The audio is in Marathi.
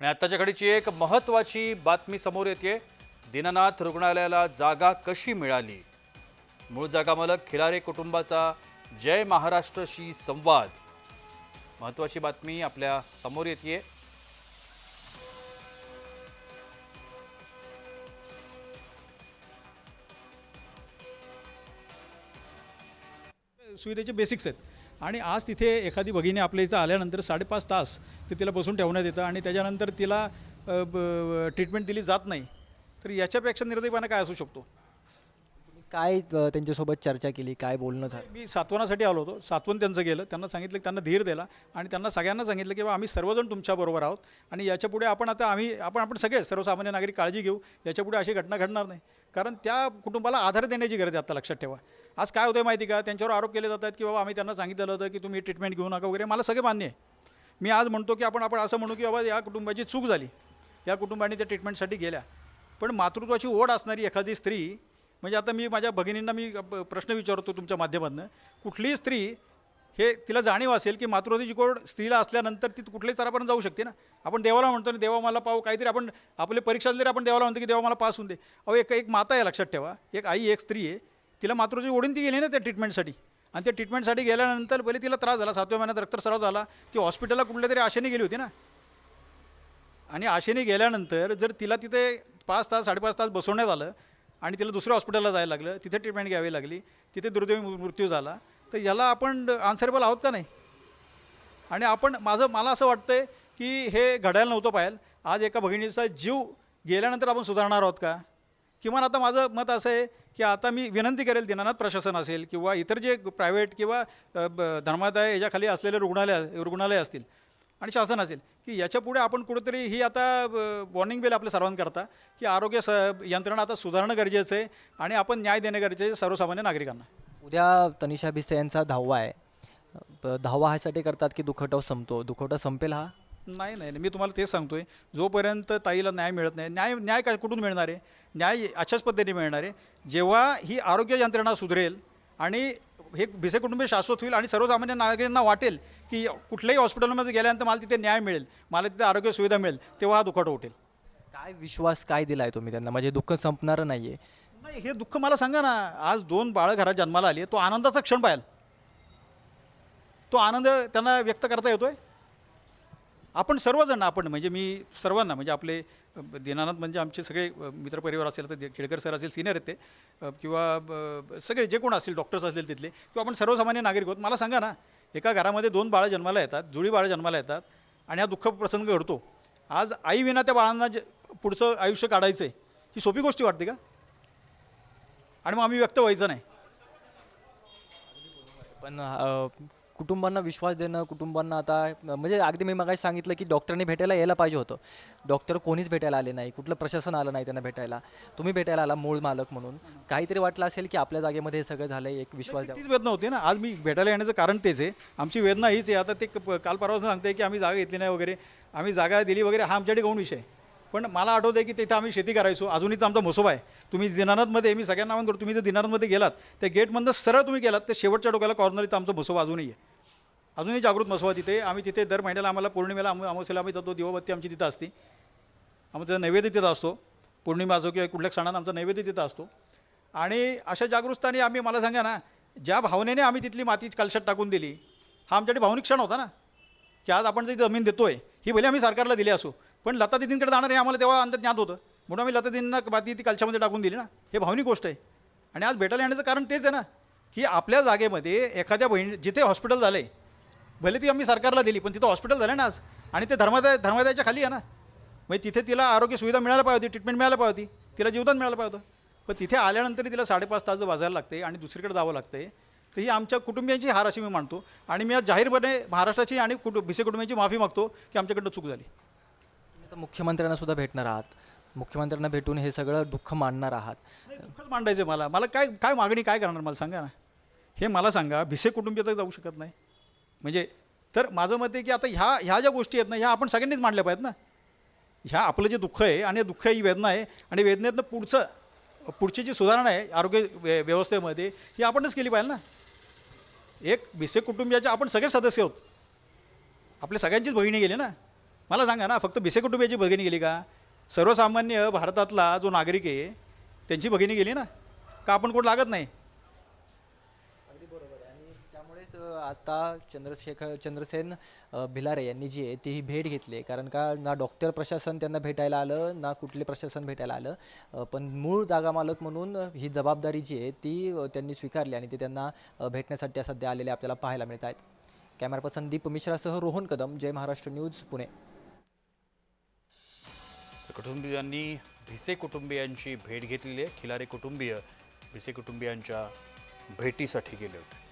आणि आत्ताच्या घडीची एक महत्त्वाची बातमी समोर येते दीननाथ रुग्णालयाला जागा कशी मिळाली? मूळ जागा मालक खिलारे कुटुंबाचा जय महाराष्ट्रशी संवाद. महत्त्वाची बातमी आपल्यासमोर येते सुविधेचे बेसिक्स आहेत. आणि आज तिथे एखादी भगिनी आपल्या इथं आल्यानंतर साडेपाच तास ते तिला बसून ठेवण्यात येतं आणि त्याच्यानंतर तिला ट्रीटमेंट दिली जात नाही. तर याच्यापेक्षा निर्दयीपणा काय असू शकतो? काय त्यांच्यासोबत चर्चा केली? काय बोलणं झालं? मी सातवनासाठी आलो होतो. सातवन त्यांचं गेलं. त्यांना सांगितलं की त्यांना धीर दिला आणि त्यांना सगळ्यांना सांगितलं की बा आम्ही सर्वजण तुमच्याबरोबर आहोत आणि याच्यापुढे आपण आता आम्ही आपण आपण सगळे सर्वसामान्य नागरिक काळजी घेऊ. याच्यापुढे अशी घटना घडणार नाही. कारण त्या कुटुंबाला आधार देण्याची गरज आहे आता लक्षात ठेवा. आज काय होतं माहिती का? त्यांच्यावर आरोप केले जातात की बाबा आम्ही त्यांना सांगितलं होतं की तुम्ही ट्रीटमेंट घेऊ नका वगैरे. मला सगळे मान्य आहे. मी आज म्हणतो की आपण आपण असं म्हणू की बाबा या कुटुंबाची चूक झाली. या कुटुंबाने त्या ट्रीटमेंटसाठी गेल्या. पण मातृत्वाची ओढ असणारी एखादी स्त्री म्हणजे आता मी माझ्या भगिनींना मी प्रश्न विचारतो तुमच्या माध्यमातून. कुठलीही स्त्री हे तिला जाणीव असेल की मातृत्वाची कोड स्त्रीला असल्यानंतर ती कुठल्याही स्तरापर्यंत जाऊ शकते ना? आपण देवाला म्हणतो ना देवा मला पाहू. काहीतरी आपण आपले परीक्षा दिली आपण देवाला म्हणतो की देवा मला पास होऊन दे. अहो एक एक माता आहे लक्षात ठेवा. एक आई एक स्त्री आहे. तिला मातृची ओढून ती गेली ना त्या ट्रीटमेंटसाठी आणि त्या ट्रीटमेंटसाठी गेल्यानंतर पहिले तिला त्रास झाला सातव्या महिन्यात रक्तस्राव झाला. ती हॉस्पिटलला कुठल्या तरी आशेने गेली होती ना. आणि आशेने गेल्यानंतर जर तिला तिथे पाच तास साडेपाच तास बसवण्यात आलं आणि तिला दुसऱ्या हॉस्पिटलला जायला लागलं तिथे ट्रीटमेंट घ्यावी लागली तिथे दुर्दैवी मृत्यू झाला तर याला आपण आन्सरेबल आहोत का नाही? आणि आपण माझं मला असं वाटतंय की हे घडायला नव्हतं पाहिजे आज एका भगिनीचा जीव गेल्यानंतर आपण सुधारणार आहोत का? किमान आता माझं मत असं आहे की आता मी विनंती करेल दिनानाथ प्रशासन असेल किंवा इतर जे प्रायव्हेट किंवा धर्मादाय याच्याखाली असलेले रुग्णालय रुग्णालय असतील आणि शासन असेल की याच्यापुढे आपण कुठेतरी ही आता वॉर्निंग बेल आपल्या सर्वांकरता की आरोग्य स यंत्रणा आता सुधारणं गरजेचं आहे आणि आपण न्याय देणे गरजेचं आहे सर्वसामान्य नागरिकांना. उद्या तनिषा भिसे यांचा दहावा आहे. दहावा ह्यासाठी करतात की दुखवटा संपतो. दुखवटा संपेल हा? नाही नाही नाही. मी तुम्हाला तेच सांगतोय. जोपर्यंत ताईला न्याय मिळत नाही न्याय न्याय काय कुठून मिळणार आहे? न्याय अशाच पद्धतीने मिळणार आहे. जेव्हा ही आरोग्य यंत्रणा सुधरेल आणि हे भिसे कुटुंबीय शाश्वत होईल आणि सर्वसामान्य नागरिकांना वाटेल की कुठल्याही हॉस्पिटलमध्ये गेल्यानंतर मला तिथे न्याय मिळेल मला तिथे आरोग्य सुविधा मिळेल तेव्हा हा दुखाटा उठेल काय विश्वास काय दिलाय तुम्ही त्यांना? म्हणजे दुःख संपणारं नाही आहे नाही हे दुःख मला सांगा ना. आज दोन बाळं घरात जन्माला आली तो आनंदाचा क्षण पाहिल. तो आनंद त्यांना व्यक्त करता येतोय? आपण सर्वजण आपण म्हणजे मी सर्वांना म्हणजे आपले दीनानाथ म्हणजे आमचे सगळे मित्रपरिवार असेल तर खेडकर सर असेल सिनियर आहेत ते किंवा सगळे जे कोण असतील डॉक्टर्स असतील तिथले किंवा आपण सर्वसामान्य नागरिक आहोत मला सांगा ना एका घरामध्ये दोन बाळं जन्माला येतात जुळी बाळं जन्माला येतात आणि हा दुःख प्रसंग घडतो. आज आई विना त्या बाळांना जे पुढचं आयुष्य काढायचं आहे ही सोपी गोष्टी वाटते का? आणि मग आम्ही व्यक्त व्हायचं नाही. पण कुटुंबांना विश्वास देणं कुटुंबांना आता म्हणजे अगदी मी मगाशी सांगितलं की डॉक्टरने भेटायला यायला पाहिजे होतं. डॉक्टर कोणीच भेटायला आले नाही कुठलं प्रशासन आलं नाही त्यांना भेटायला. तुम्ही भेटायला आला मूळ मालक म्हणून. काहीतरी वाटलं असेल की आपल्या जागेमध्ये हे सगळं झालं एक विश्वास तीच वेदना होती ना. आज मी भेटायला येण्याचं कारण तेच आहे. आमची वेदना हीच आहे. आता ते क- काल परवापासून सांगते की आम्ही जागा घेतली नाही वगैरे. आम्ही जागा दिली वगैरे हा आमच्याकडे गौण विषय आहे. पण मला आठवतं आहे की तिथं आम्ही शेती करायचो. अजूनही तर आमचा मसोबा आहे. तुम्ही दिनानाथमध्ये मी सगळ्यांना आवाहन करतो तुम्ही जर दिनानाथमध्ये गेलात त्या गेटमधनं सरळ तुम्ही गेलात तर शेवटच्या डोक्याला कॉर्नर इथं आमचा मसोबा अजूनही आहे. अजूनही जागृत मसोबा तिथे. आम्ही तिथे दर महिन्याला आम्हाला पौर्णिमेला आम अमावस्याला आम्ही जातो दिवाबत्ती आमची तिथं असते. आमचा नैवेद्य तिथं असतो पौर्णिमा असो किंवा कुठल्या सणांना आमचा नैवेद्य तिथं असतो. आणि अशा जागृतस्थानी आम्ही मला सांगा ना ज्या भावनेने आम्ही तिथली माती कलशात टाकून दिली हा आमच्याकडे भावनिक क्षण होता ना? की आज आपण जी जमीन देतो आहे ही भले आम्ही सरकारला दिली असो पण लता दिदींकडे जाणार हे आम्हाला तेव्हा अंतर ज्ञात होतं. म्हणून आम्ही लता दिदींना बाती ती कलशामध्ये टाकून दिली ना. हे भावनिक गोष्ट आहे. आणि आज भेटायला येण्याचं कारण तेच आहे ना की आपल्या जागेमध्ये एखाद्या बहीण जिथे हॉस्पिटल झालं आहे भले ती आम्ही सरकारला दिली पण तिथं हॉस्पिटल झालं ना आज. आणि ते धर्मादाय धर्मादायाच्या खाली आहे ना. म्हणजे तिथे तिला आरोग्य सुविधा मिळायला पाहिजे होती ट्रीटमेंट मिळायला पाहिजे होती तिला जीवदान मिळालं पाहिजे होतं. पण तिथे आल्यानंतरही तिला साडेपाच तास वाजायला लागते आणि दुसरीकडे जावं लागते तर ही आमच्या कुटुंबियांची हार अशी मी मानतो. आणि मी आज जाहीरपणे महाराष्ट्राची आणि कुटु भिसे कुटुंबियांची माफी मागतो की आमच्याकडनं चूक झाली. मुख्यमंत्र्यांना सुद्धा भेटणार आहात. मुख्यमंत्र्यांना भेटून हे सगळं दुःख मांडणार आहात. नाही, दुःखच मांडायचं आहे मला. मला काय काय मागणी काय करणार मला सांगा ना. हे मला सांगा भिसे कुटुंबीय तर जाऊ शकत नाही. म्हणजे तर माझं मत आहे की आता ह्या ह्या ज्या गोष्टी आहेत ना ह्या आपण सगळ्यांनीच मांडल्या पाहिजेत ना. ह्या आपलं जे दुःख आहे आणि हे दुःख ही वेदना आहे आणि वेदनेतनं पुढचं पुढची जी सुधारणा आहे आरोग्य व्य व्यवस्थेमध्ये ही आपणच केली पाहिजे ना. एक भिसे कुटुंबियाचे आपण सगळे सदस्य आहोत. आपल्या सगळ्यांचीच बहिणी गेली ना. मला सांगा ना फक्त बिसे कुटुंबियाची भगिनी गेली का? सर्वसामान्य भारतातला जो नागरिक आहे त्यांची भगिनी गेली ना? का आपण कोण लागत नाही? अगदी बरोबर आहे. आणि त्यामुळेच आता चंद्रशेखर चंद्रसेन भिलारे यांनी जी आहे ती ही भेट घेतली आहे. कारण का ना डॉक्टर प्रशासन त्यांना भेटायला आलं ना कुठले प्रशासन भेटायला आलं. अ, पण मूळ जागा मालक म्हणून ही जबाबदारी जी आहे ती अ, त्यांनी स्वीकारली आणि ते त्यांना अ, भेटण्यासाठी सध्या आलेले आपल्याला पाहायला मिळत आहेत कॅमेरा पर्सन दीप मिश्रासह रोहन कदम जय महाराष्ट्र न्यूज पुणे. कुटुंबियांनी भिसे कुटुंबियांची भेट घेतलेली आहे. खिलारे कुटुंबीय भिसे कुटुंबियांच्या भेटीसाठी गेले होते.